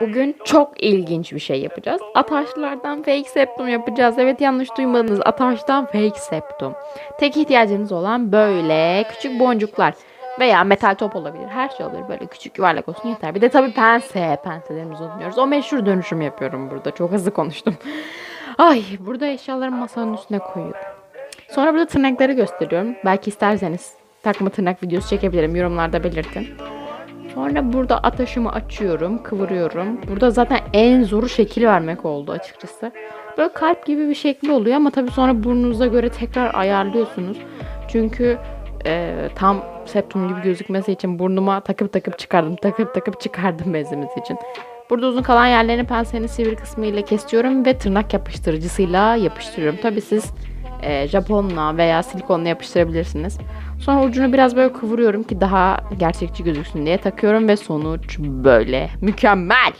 Bugün çok ilginç bir şey yapacağız. Ataşlardan fake septum yapacağız. Evet yanlış duymadınız. Ataştan fake septum. Tek ihtiyacınız olan böyle küçük boncuklar. Veya metal top olabilir. Her şey olabilir. Böyle küçük yuvarlak olsun yeter. Bir de tabii pense. Penselerimizi unutmuyoruz. O meşhur dönüşüm yapıyorum burada. Çok hızlı konuştum. Ay burada eşyalarımı masanın üstüne koyuyorum. Sonra burada tırnakları gösteriyorum. Belki isterseniz takma tırnak videosu çekebilirim. Yorumlarda belirtin. Sonra burada ataşımı açıyorum, kıvırıyorum. Burada zaten en zoru şekil vermek oldu açıkçası. Böyle kalp gibi bir şekli oluyor ama tabii sonra burnunuza göre tekrar ayarlıyorsunuz. Çünkü e, tam septum gibi gözükmesi için burnuma takıp takıp çıkardım, takıp takıp çıkardım bezimiz için. Burada uzun kalan yerlerini pensenin sivri kısmı ile kesiyorum ve tırnak yapıştırıcısıyla yapıştırıyorum. Tabii siz e, Japonla veya silikonla yapıştırabilirsiniz. Sonra ucunu biraz böyle kıvırıyorum ki daha gerçekçi gözüksün diye takıyorum ve sonuç böyle. Mükemmel.